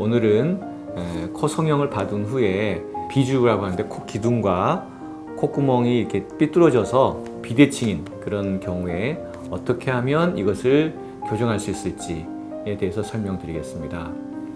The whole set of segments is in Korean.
오늘은 에, 코 성형을 받은 후에 비주라고 하는데 코 기둥과 콧구멍이 이렇게 삐뚤어져서 비대칭인 그런 경우에 어떻게 하면 이것을 교정할 수 있을지에 대해서 설명드리겠습니다.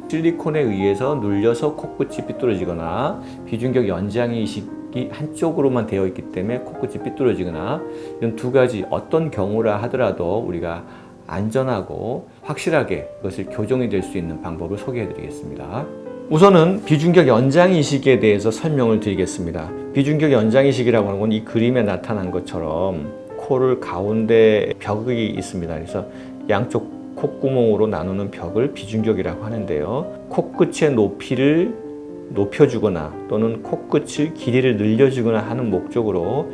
실리콘에 의해서 눌려서 코끝이 삐뚤어지거나 비중격 연장이 이식이 한쪽으로만 되어 있기 때문에 코끝이 삐뚤어지거나 이런 두 가지 어떤 경우라 하더라도 우리가 안전하고 확실하게 그것을 교정이 될 수 있는 방법을 소개해 드리겠습니다. 우선은 비중격 연장 이식에 대해서 설명을 드리겠습니다. 비중격 연장 이식이라고 하는 건 이 그림에 나타난 것처럼 코를 가운데 벽이 있습니다. 그래서 양쪽 콧구멍으로 나누는 벽을 비중격이라고 하는데요. 코끝의 높이를 높여주거나 또는 코끝의 길이를 늘려주거나 하는 목적으로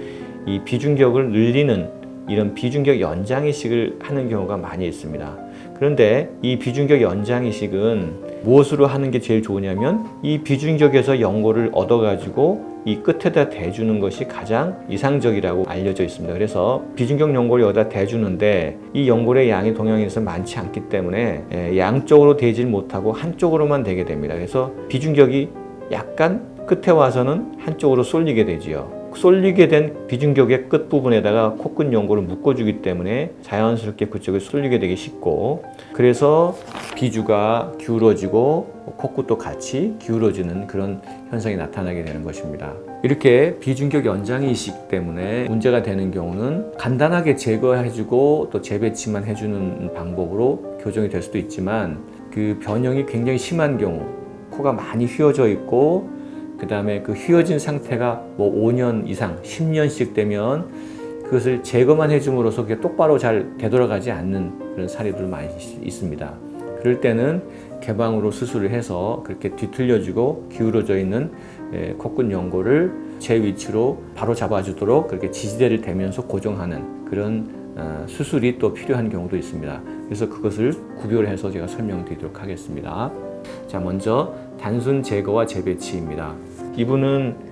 이 비중격을 늘리는 이런 비중격 연장 이식을 하는 경우가 많이 있습니다. 그런데 이 비중격 연장 이식은 무엇으로 하는 게 제일 좋으냐면 이 비중격에서 연골을 얻어가지고 이 끝에다 대주는 것이 가장 이상적이라고 알려져 있습니다. 그래서 비중격 연골을 여기다 대주는데 이 연골의 양이 동양에서 많지 않기 때문에 예, 양쪽으로 대질 못하고 한쪽으로만 대게 됩니다. 그래서 비중격이 약간 끝에 와서는 한쪽으로 쏠리게 되지요. 쏠리게 된 비중격의 끝 부분에다가 코끝 연골을 묶어주기 때문에 자연스럽게 그쪽에 쏠리게 되기 쉽고 그래서 비주가 기울어지고 코끝도 같이 기울어지는 그런 현상이 나타나게 되는 것입니다. 이렇게 비중격 연장 이식 때문에 문제가 되는 경우는 간단하게 제거해주고 또 재배치만 해주는 방법으로 교정이 될 수도 있지만 그 변형이 굉장히 심한 경우 코가 많이 휘어져 있고 그 다음에 그 휘어진 상태가 뭐 5년 이상, 10년씩 되면 그것을 제거만 해줌으로써 그게 똑바로 잘 되돌아가지 않는 그런 사례들 많이 있습니다. 그럴 때는 개방으로 수술을 해서 그렇게 뒤틀려지고 기울어져 있는 에, 코끝 연골을 제 위치로 바로 잡아주도록 그렇게 지지대를 대면서 고정하는 그런 어, 수술이 또 필요한 경우도 있습니다. 그래서 그것을 구별해서 제가 설명드리도록 하겠습니다. 자, 먼저 단순 제거와 재배치입니다. 이분은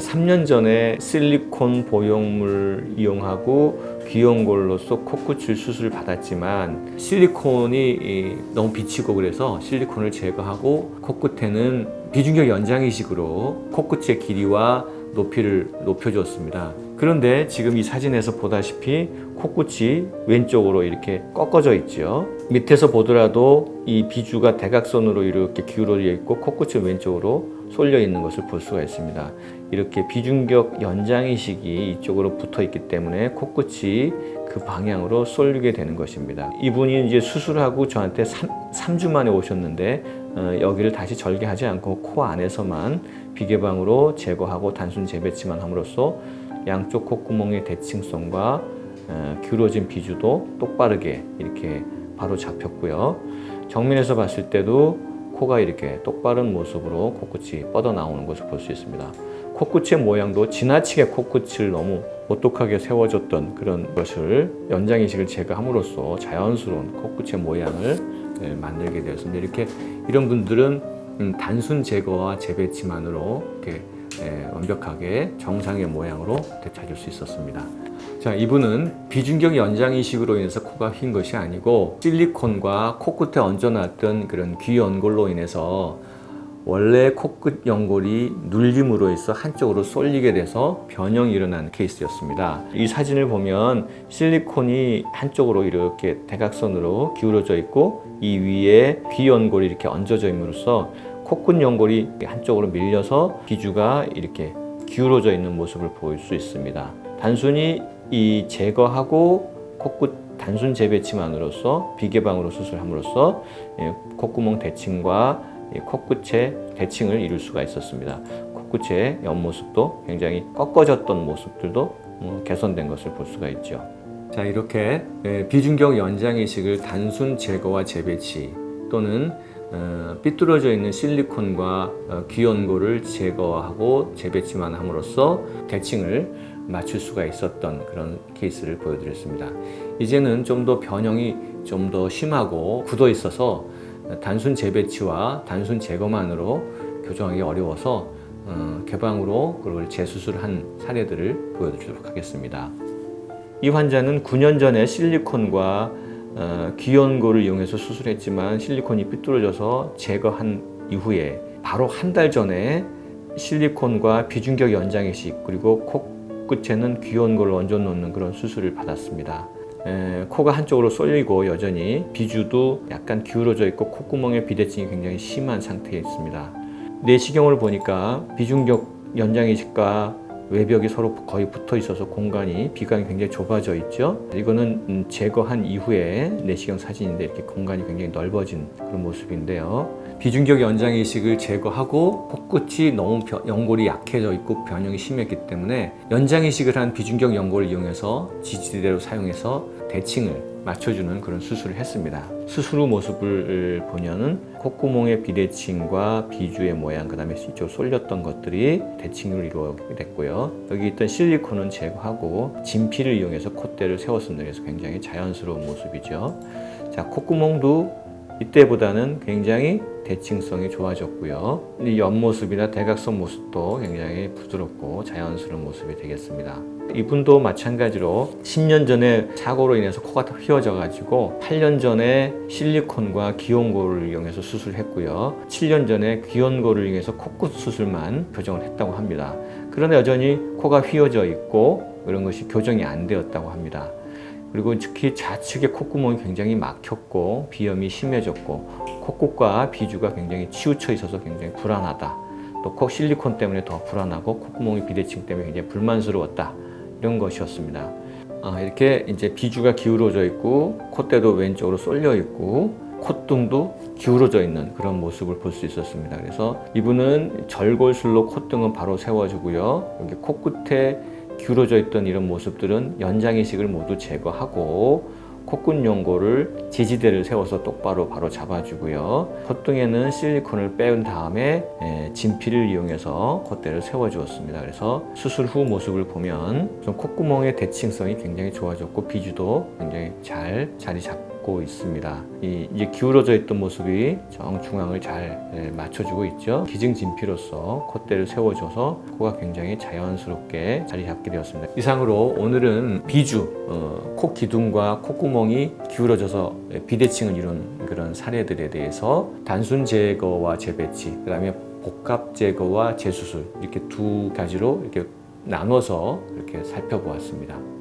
3년 전에 실리콘 보형물 이용하고 귀연골로서 코끝을 수술을 받았지만 실리콘이 너무 비치고 그래서 실리콘을 제거하고 코끝에는 비중격 연장 이식으로 코끝의 길이와 높이를 높여줬습니다. 그런데 지금 이 사진에서 보다시피 코끝이 왼쪽으로 이렇게 꺾어져 있죠. 밑에서 보더라도 이 비주가 대각선으로 이렇게 기울어져 있고 코끝이 왼쪽으로 쏠려 있는 것을 볼 수가 있습니다. 이렇게 비중격 연장 이식이 이쪽으로 붙어 있기 때문에 코끝이 그 방향으로 쏠리게 되는 것입니다. 이분이 이제 수술하고 저한테 3, 주 만에 오셨는데 어, 여기를 다시 절개하지 않고 코 안에서만 비개방으로 제거하고 단순 재배치만 함으로써 양쪽 콧구멍의 대칭성과 어, 기울어진 비주도 똑바르게 이렇게 바로 잡혔고요. 정면에서 봤을 때도 코가 이렇게 똑바른 모습으로 코끝이 뻗어 나오는 것을 볼 수 있습니다. 코끝의 모양도 지나치게 코끝을 너무 오똑하게 세워졌던 그런 것을 연장이식을 제거함으로써 자연스러운 코끝의 모양을 예, 만들게 되었습니다. 이렇게 이런 분들은 음, 단순 제거와 재배치만으로 이렇게 예, 완벽하게 정상의 모양으로 되찾을 수 있었습니다. 자, 이분은 비중격 연장 이식으로 인해서 코가 휜 것이 아니고 실리콘과 코끝에 얹어놨던 그런 귀 연골로 인해서 원래 코끝 연골이 눌림으로 해서 한쪽으로 쏠리게 돼서 변형이 일어난 케이스였습니다. 이 사진을 보면 실리콘이 한쪽으로 이렇게 대각선으로 기울어져 있고 이 위에 귀 연골이 이렇게 얹어져 있음으로써 코끝 연골이 한쪽으로 밀려서 비주가 이렇게 기울어져 있는 모습을 볼수 있습니다. 단순히 이 제거하고 코끝 단순 재배치만으로써 비개방으로 수술함으로써 예, 콧구멍 대칭과 코끝의 대칭을 이룰 수가 있었습니다. 코끝의 옆모습도 굉장히 꺾어졌던 모습들도 음, 개선된 것을 볼 수가 있죠. 자 이렇게 예, 비중격 연장 이식을 단순 제거와 재배치 또는 어, 삐뚤어져 있는 실리콘과 어, 귀연골을 제거하고 재배치만 함으로써 대칭을 맞출 수가 있었던 그런 케이스를 보여드렸습니다. 이제는 좀 더 변형이 좀 더 심하고 굳어 있어서 단순 재배치와 단순 제거만으로 교정하기 어려워서 어, 개방으로 그걸 재수술한 사례들을 보여드리도록 하겠습니다. 이 환자는 9년 전에 실리콘과 어, 귀연고를 이용해서 수술했지만 실리콘이 삐뚤어져서 제거한 이후에 바로 한 달 전에 실리콘과 비중격 연장 이식 그리고 코 끝에는 귀연고를 얹어 놓는 그런 수술을 받았습니다. 에, 코가 한쪽으로 쏠리고 여전히 비주도 약간 기울어져 있고 콧구멍에 비대칭이 굉장히 심한 상태에 있습니다. 내시경을 보니까 비중격 연장 이식과 외벽이 서로 거의 붙어 있어서 공간이 비강이 굉장히 좁아져 있죠. 이거는 음, 제거한 이후에 내시경 사진인데 이렇게 공간이 굉장히 넓어진 그런 모습인데요. 비중격 연장 이식을 제거하고 코끝이 너무 변- 연골이 약해져 있고 변형이 심했기 때문에 연장 이식을 한 비중격 연골을 이용해서 지지대로 사용해서 대칭을 맞춰주는 그런 수술을 했습니다. 수술 후 모습을 보면은 콧구멍의 비대칭과 비주의 모양, 그 다음에 이쪽 쏠렸던 것들이 대칭으로 이루어지게 됐고요. 여기 있던 실리콘은 제거하고 진피를 이용해서 콧대를 세웠습니다. 그래서 굉장히 자연스러운 모습이죠. 자, 콧구멍도 이때보다는 굉장히 대칭성이 좋아졌고요. 이 옆모습이나 대각선 모습도 굉장히 부드럽고 자연스러운 모습이 되겠습니다. 이분도 마찬가지로 10년 전에 사고로 인해서 코가 다 휘어져 가지고 8년 전에 실리콘과 기온고를 이용해서 수술했고요. 7년 전에 귀연고를 이용해서 코끝 수술만 교정을 했다고 합니다. 그러나 여전히 코가 휘어져 있고 이런 것이 교정이 안 되었다고 합니다. 그리고 특히 좌측의 콧구멍이 굉장히 막혔고 비염이 심해졌고 콧구과 비주가 굉장히 치우쳐 있어서 굉장히 불안하다. 또 코 실리콘 때문에 더 불안하고 콧구멍이 비대칭 때문에 굉장히 불만스러웠다. 이런 것이었습니다. 아, 이렇게 이제 비주가 기울어져 있고 콧대도 왼쪽으로 쏠려 있고 콧등도 기울어져 있는 그런 모습을 볼 수 있었습니다. 그래서 이분은 절골술로 콧등은 바로 세워주고요. 여기 코끝에 기울어져 있던 이런 모습들은 연장 이식을 모두 제거하고 콧끝 연골을 지지대를 세워서 똑바로 바로 잡아주고요. 콧등에는 실리콘을 빼온 다음에 에, 진피를 이용해서 콧대를 세워주었습니다. 그래서 수술 후 모습을 보면 좀 콧구멍의 대칭성이 굉장히 좋아졌고 비주도 굉장히 잘 자리 잡고 있습니다. 이 이제 기울어져 있던 모습이 정중앙을 잘 에, 맞춰주고 있죠. 기증 진피로서 콧대를 세워줘서 코가 굉장히 자연스럽게 자리 잡게 되었습니다. 이상으로 오늘은 비주, 어, 코 기둥과 콧구멍이 기울어져서 비대칭을 이룬 그런 사례들에 대해서 단순 제거와 재배치, 그 다음에 복합 제거와 재수술 이렇게 두 가지로 이렇게 나눠서 이렇게 살펴보았습니다.